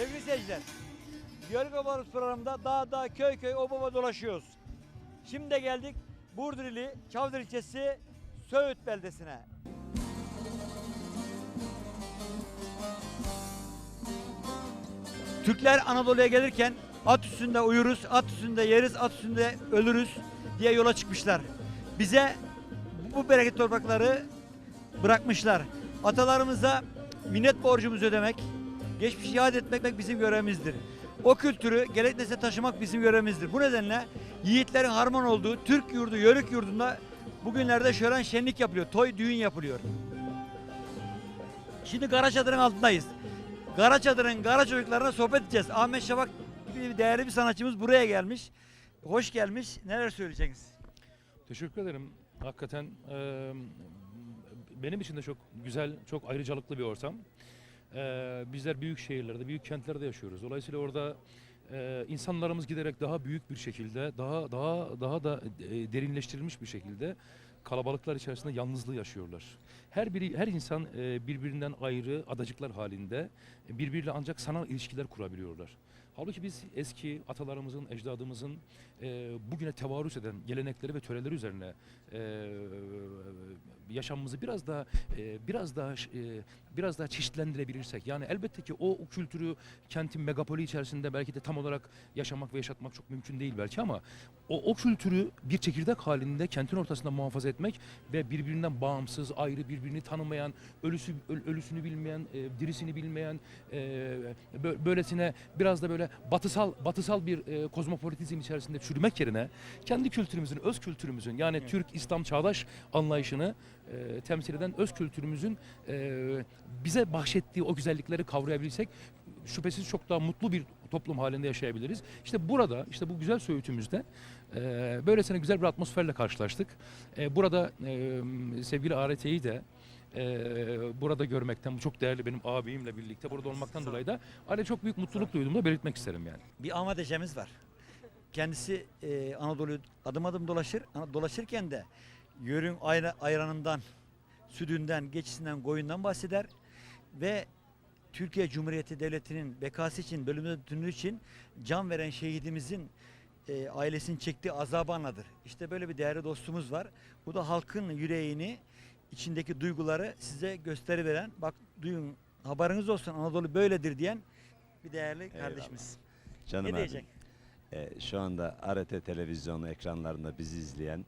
Sevgili seyirciler, Yörük Obalarız programında dağ dağ köy köy obama dolaşıyoruz. Şimdi de geldik Burdurili Çavdır ilçesi Söğüt beldesine. Türkler Anadolu'ya gelirken at üstünde uyuruz, at üstünde yeriz, at üstünde ölürüz diye yola çıkmışlar. Bize bu bereket toprakları bırakmışlar. Atalarımıza minnet borcumuzu ödemek, geçmişi yad etmek bizim görevimizdir. O kültürü gelecek nesle taşımak bizim görevimizdir. Bu nedenle yiğitlerin harman olduğu Türk yurdu, Yörük yurdunda bugünlerde şölen şenlik yapılıyor. Toy düğün yapılıyor. Şimdi Kara Çadır'ın altındayız. Kara Çadır'ın Kara çocuklarına sohbet edeceğiz. Ahmet Şafak gibi değerli bir sanatçımız buraya gelmiş. Hoş gelmiş. Neler söyleyeceksiniz? Teşekkür ederim. Hakikaten eee, benim için de çok güzel, çok ayrıcalıklı bir ortam. Eee, bizler büyük şehirlerde, büyük kentlerde yaşıyoruz. Dolayısıyla orada eee, insanlarımız giderek daha büyük bir şekilde, daha daha daha da e, derinleştirilmiş bir şekilde kalabalıklar içerisinde yalnızlığı yaşıyorlar. Her biri, her insan e, birbirinden ayrı adacıklar halinde e, birbiriyle ancak sanal ilişkiler kurabiliyorlar. Halbuki biz eski atalarımızın, ecdadımızın e, bugüne tevarüs eden gelenekleri ve töreleri üzerine e, yaşamımızı biraz daha e, biraz daha e, biraz daha çeşitlendirebilirsek yani elbette ki o, o kültürü kentin megapoli içerisinde belki de tam olarak yaşamak ve yaşatmak çok mümkün değil belki ama o, o kültürü bir çekirdek halinde kentin ortasında muhafaza etmek ve birbirinden bağımsız, ayrı birbirini tanımayan, ölüsü öl- ölüsünü bilmeyen, e, dirisini bilmeyen, e, bö- böylesine biraz da böyle batısal batısal bir e, kozmopolitizm içerisinde çürümek yerine kendi kültürümüzün, öz kültürümüzün yani Evet. Türk İslam çağdaş anlayışını e, temsil eden öz kültürümüzün e, bize bahşettiği o güzellikleri kavrayabilirsek şüphesiz çok daha mutlu bir toplum halinde yaşayabiliriz. İşte burada, işte bu güzel söğütümüzde e, böylesine güzel bir atmosferle karşılaştık. E, burada e, sevgili ART'yi de e, burada görmekten, bu çok değerli benim abimle birlikte burada olmaktan dolayı da aile çok büyük mutluluk duyduğumu da belirtmek isterim yani. Bir Ahmet var. Kendisi e, Anadolu'yu adım adım dolaşır. Dolaşırken de yörün ayra, ayranından, sütünden, geçisinden, koyundan bahseder. Ve Türkiye Cumhuriyeti Devleti'nin bekası için, bölümde bütünlüğü için can veren şehidimizin e, ailesinin çektiği azabı anlatır. İşte böyle bir değerli dostumuz var. Bu da halkın yüreğini, içindeki duyguları size gösteriveren, bak duyun haberiniz olsun Anadolu böyledir diyen bir değerli Eyvallah. kardeşimiz. Canım ne diyecek? Ee, şu anda ART televizyonu ekranlarında bizi izleyen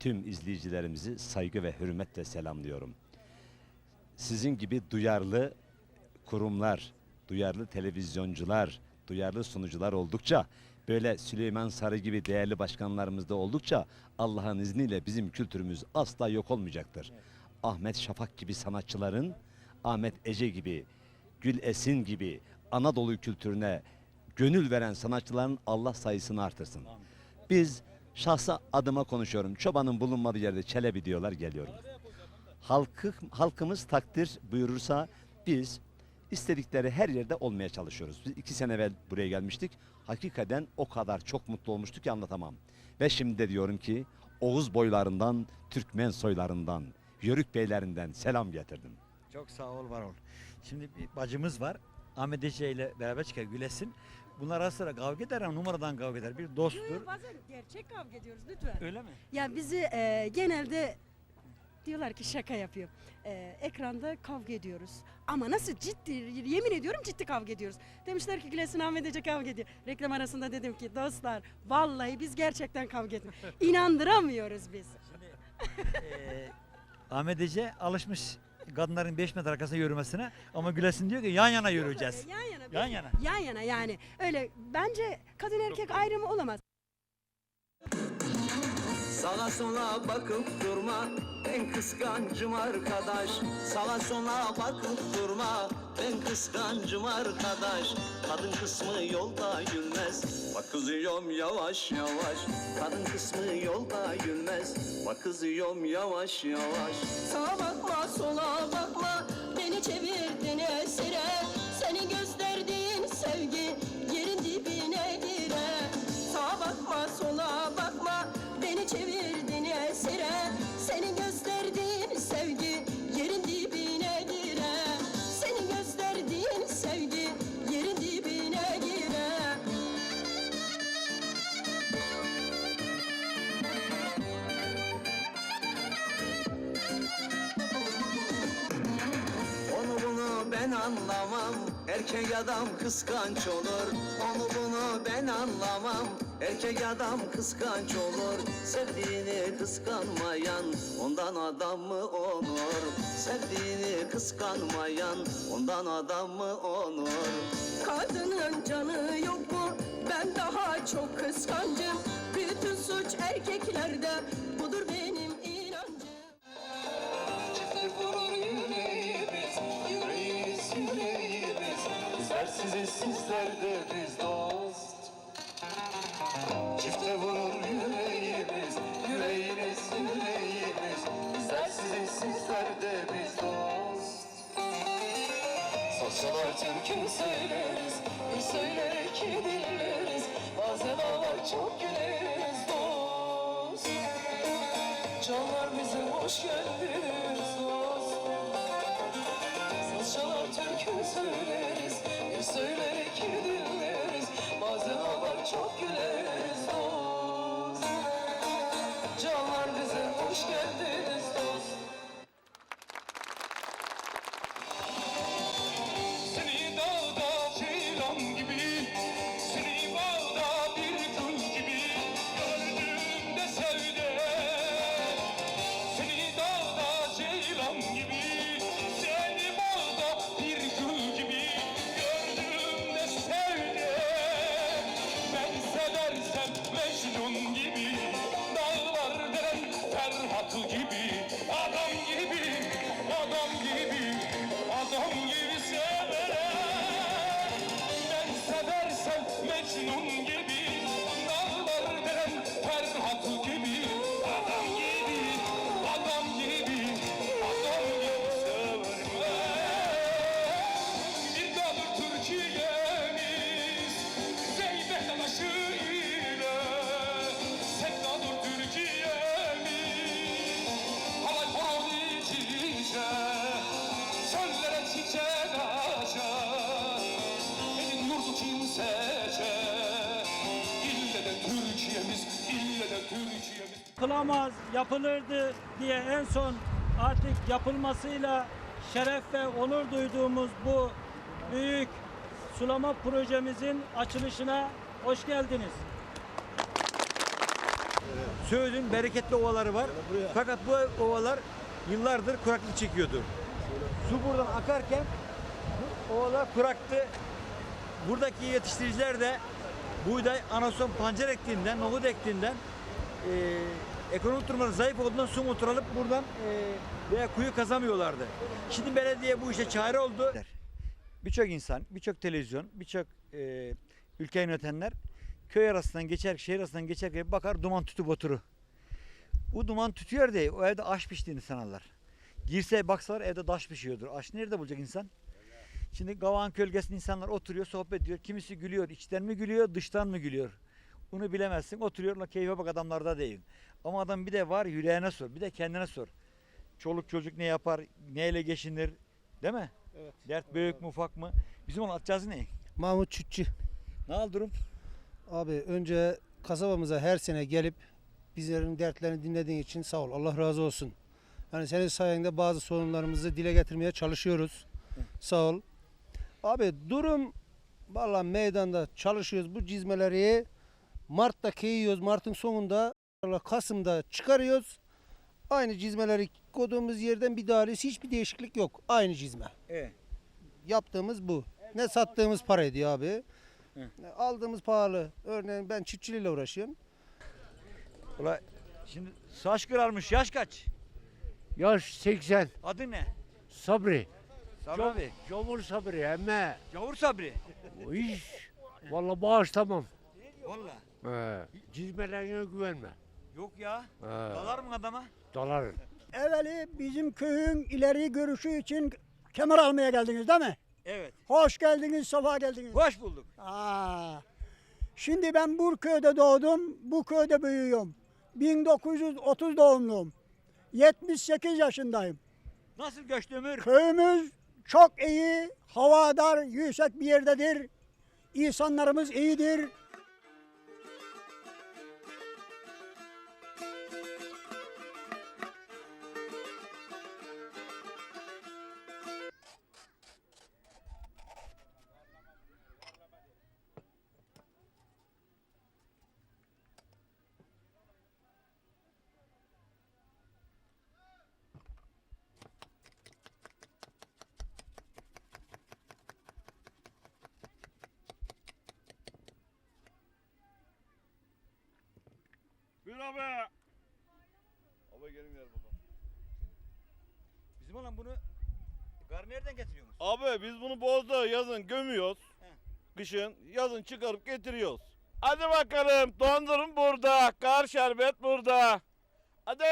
tüm izleyicilerimizi saygı ve hürmetle selamlıyorum. Sizin gibi duyarlı kurumlar, duyarlı televizyoncular, duyarlı sunucular oldukça böyle Süleyman Sarı gibi değerli başkanlarımız da oldukça Allah'ın izniyle bizim kültürümüz asla yok olmayacaktır. Ahmet Şafak gibi sanatçıların, Ahmet Ece gibi, Gül Esin gibi Anadolu kültürüne gönül veren sanatçıların Allah sayısını artırsın. Biz şahsa adıma konuşuyorum. Çobanın bulunmadığı yerde çelebi diyorlar geliyorum. Halkı, halkımız takdir buyurursa biz istedikleri her yerde olmaya çalışıyoruz. Biz iki sene evvel buraya gelmiştik. Hakikaten o kadar çok mutlu olmuştuk ki anlatamam. Ve şimdi de diyorum ki Oğuz boylarından, Türkmen soylarından, Yörük beylerinden selam getirdim. Çok sağ ol var ol. Şimdi bir bacımız var. Ahmet Ece ile beraber çıkar Gülesin. Bunlar ara sıra kavga eder ama numaradan kavga eder. Bir dosttur. Bazen gerçek kavga ediyoruz lütfen. Öyle mi? Ya bizi e, genelde diyorlar ki şaka yapıyor. E, ekranda kavga ediyoruz. Ama nasıl ciddi, yemin ediyorum ciddi kavga ediyoruz. Demişler ki Gülesin Ahmet Ece kavga ediyor. Reklam arasında dedim ki dostlar vallahi biz gerçekten kavga ediyoruz. İnandıramıyoruz biz. Ee, Ahmet Ece alışmış kadınların 5 metre arkasına yürümesine ama Gülesin diyor ki yan yana yürüyeceğiz. Yan yana. Yan yana. Yan yana yani. Öyle bence kadın erkek ayrımı olamaz. Sağa sola bakıp durma Ben kıskancım arkadaş. Sağa sola bakıp durma Ben kıskancım arkadaş. Kadın kısmı yolda yürümez Bak kızıyorum yavaş yavaş. Kadın kısmı yolda yürümez Bak kızıyorum yavaş yavaş. Sağa bakma sola bakma Beni çevirdin esire Erkek adam kıskanç olur Onu bunu ben anlamam Erkek adam kıskanç olur Sevdiğini kıskanmayan Ondan adam mı olur Sevdiğini kıskanmayan Ondan adam mı olur Kadının canı yok mu? Ben daha çok kıskancım. Bütün suç erkeklerde. Budur benim Sizi, sizler de biz dost. Çifte vurur yüreğimiz, yüreğimiz, yüreğimiz. Bizler sizi, sizler de biz dost. Sazçalar türkü söyleriz, bir söyleyerek dinleriz Bazen ağlar çok güleriz dost. Canlar bize hoş geldiniz Bir söyleyerek dinleriz Bazen ağlar çok güleriz dost. Canlar bize hoş geldiniz yapılırdı diye en son artık yapılmasıyla şeref ve onur duyduğumuz bu büyük sulama projemizin açılışına hoş geldiniz. Söğüt'ün bereketli ovaları var. Fakat bu ovalar yıllardır kuraklık çekiyordu. Su buradan akarken bu ovalar kuraktı. Buradaki yetiştiriciler de buğday, anason, pancar ektiğinden, nohut ektiğinden e, ekonomik durumları zayıf olduğundan su motor alıp buradan e, veya kuyu kazamıyorlardı. Şimdi belediye bu işe çare oldu. Birçok insan, birçok televizyon, birçok e, ülke yönetenler köy arasından geçer, şehir arasından geçerken bakar duman tütüp oturur. Bu duman tütüyor diye o evde aş piştiğini sanarlar. Girse baksalar evde taş pişiyordur. Aş nerede bulacak insan? Şimdi Gavağın kölgesinde insanlar oturuyor, sohbet ediyor. Kimisi gülüyor, içten mi gülüyor, dıştan mı gülüyor? Bunu bilemezsin. Oturuyorlar, keyfe bak adamlarda değil. Ama adam bir de var, yüreğine sor. Bir de kendine sor. Çoluk çocuk ne yapar, neyle geçinir, değil mi? Evet. Dert büyük mü, ufak mı? Bizim onun atacağız ne? Mahmut Çütçü. Ne oldu durum? Abi önce kasabamıza her sene gelip bizlerin dertlerini dinlediğin için sağ ol. Allah razı olsun. Yani senin sayende bazı sorunlarımızı dile getirmeye çalışıyoruz. Sağ ol. Abi durum valla meydanda çalışıyoruz. Bu cizmeleri Mart'ta keyiyoruz. Mart'ın sonunda Kasım'da çıkarıyoruz. Aynı cizmeleri koyduğumuz yerden bir dairesi hiçbir değişiklik yok. Aynı cizme. Evet. Yaptığımız bu. Ne sattığımız para ediyor abi. Ne Aldığımız pahalı. Örneğin ben çiftçiliğiyle uğraşıyorum. Ula şimdi saç kırarmış. Yaş kaç? Yaş 80. Adı ne? Sabri. Sabri Çok- abi. Çamur Sabri emme. Gavur Sabri. O iş. Valla bağış tamam. Valla. He. Cizmelerine güvenme. Yok ya. He. Dalar mı adama? Daların. Evveli bizim köyün ileri görüşü için kemer almaya geldiniz değil mi? Evet. Hoş geldiniz, safa geldiniz. Hoş bulduk. Aa, şimdi ben bu köyde doğdum, bu köyde büyüyorum. 1930 doğumluyum. 78 yaşındayım. Nasıl göçtü ömür? Köyümüz çok iyi, havadar, yüksek bir yerdedir. İnsanlarımız iyidir. Buyur abi. Abi gelin gel bakalım. Bizim olan bunu gar nereden getiriyorsunuz? Abi biz bunu bozda yazın gömüyoruz. He. Kışın yazın çıkarıp getiriyoruz. Hadi bakalım dondurun burada. Kar şerbet burada. Hadi.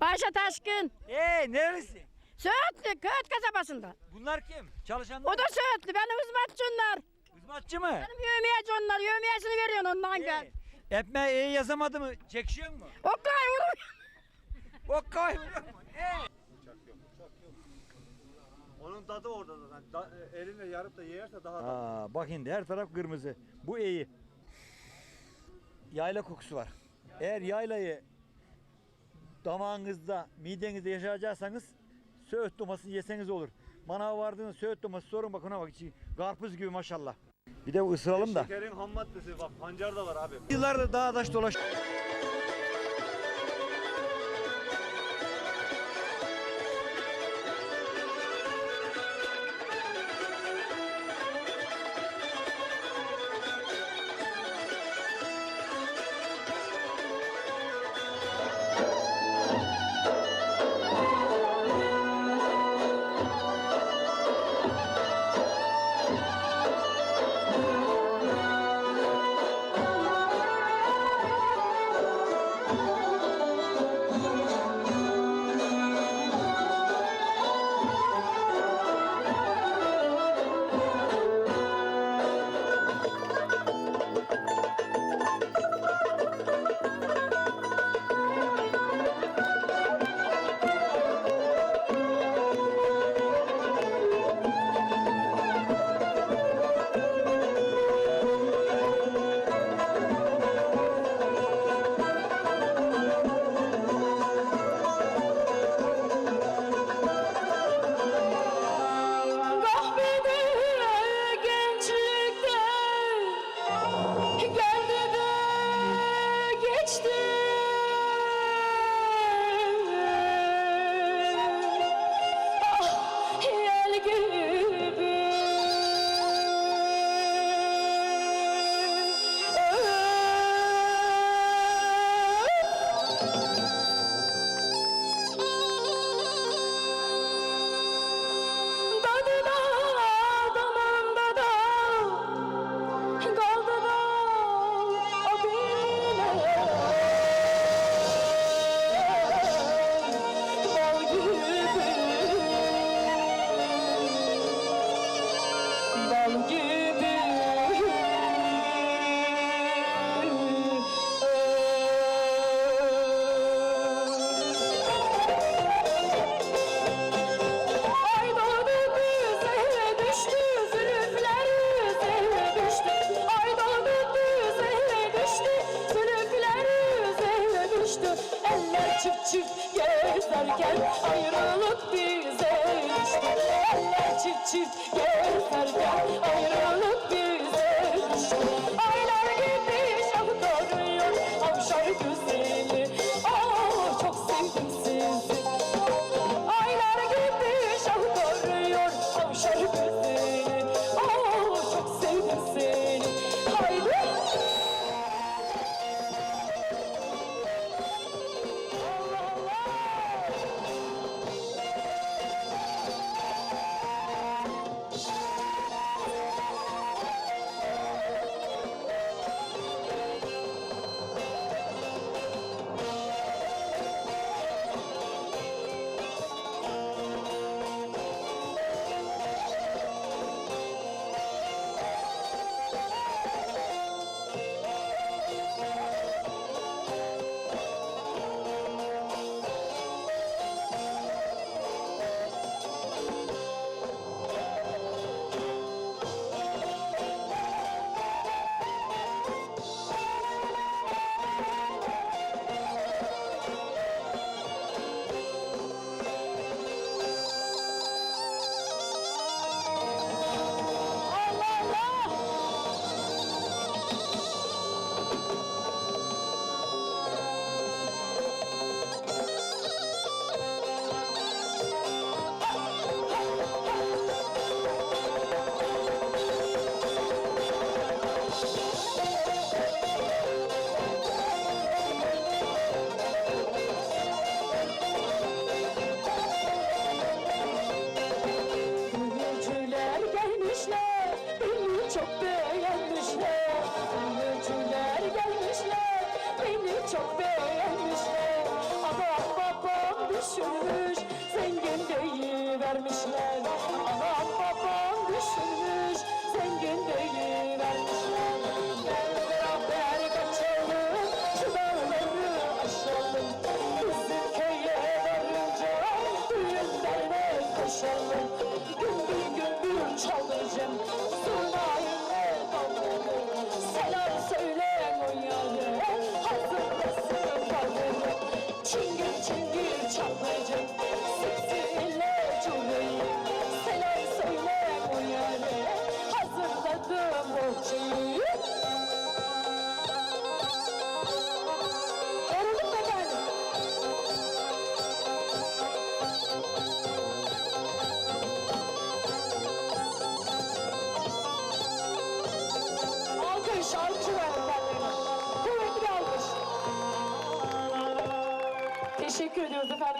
Paşa Taşkın. Ee neresi? Söğütlü, Köğüt kasabasında. Bunlar kim? Çalışanlar. O da Söğütlü, benim hizmetçi onlar. Hizmetçi mi? Benim yövmiyeci onlar, yövmiyesini veriyorsun ondan gel. Ee, Ekmeği iyi yazamadı mı? Çekişiyor mu? Okay oğlum. O kayboluyor mu? Ee. Onun tadı orada zaten. elinle yarıp da yerse daha Aa, bak şimdi her taraf kırmızı. Bu iyi. Yayla kokusu var. Eğer yaylayı damağınızda, midenizde yaşayacaksanız söğüt domatesi yeseniz olur. Manava vardığınız söğüt domatesi sorun bakın ona bak içi karpuz gibi maşallah. Bir de ısıralım da. Şekerin ham maddesi bak pancar da var abi. Yıllardır dağ taş dolaş.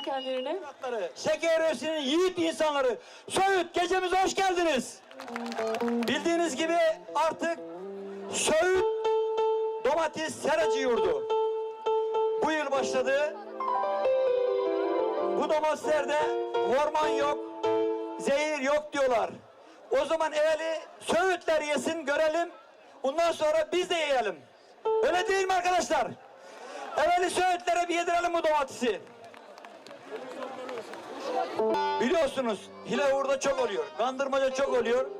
Ediyoruz efendim kendilerine. Şekeröresinin yiğit insanları. Söğüt gecemize hoş geldiniz. Bildiğiniz gibi artık Söğüt domates seracı yurdu. Bu yıl başladı. Bu domateslerde hormon yok, zehir yok diyorlar. O zaman evveli Söğütler yesin görelim. Ondan sonra biz de yiyelim. Öyle değil mi arkadaşlar? Evveli Söğütlere bir yedirelim bu domatesi. Biliyorsunuz hile uğurda çok oluyor. Kandırmaca çok oluyor.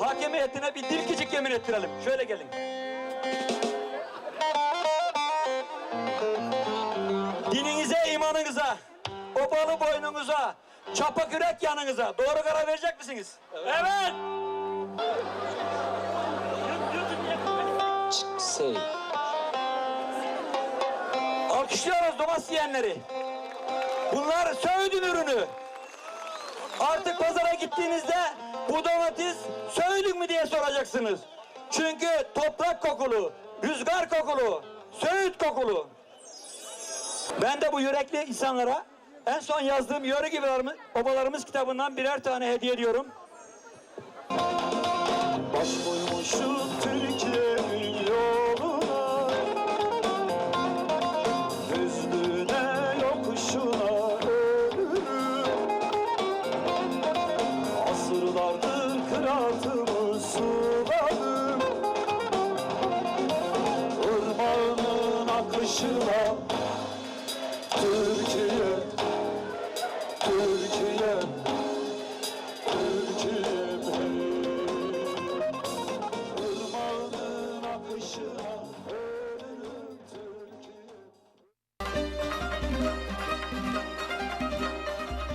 Hakem heyetine bir dilkicik yemin ettirelim. Şöyle gelin. Dininize, imanınıza, obalı boynunuza, çapa kürek yanınıza doğru karar verecek misiniz? Evet. Alkışlıyoruz domates yiyenleri. Bunlar Söğüt'ün ürünü. Artık pazara gittiğinizde bu domates Söğüt'ün mü diye soracaksınız. Çünkü toprak kokulu, rüzgar kokulu, Söğüt kokulu. Ben de bu yürekli insanlara en son yazdığım Yörü gibi obalarımız kitabından birer tane hediye ediyorum. Baş koymuşu Türkiye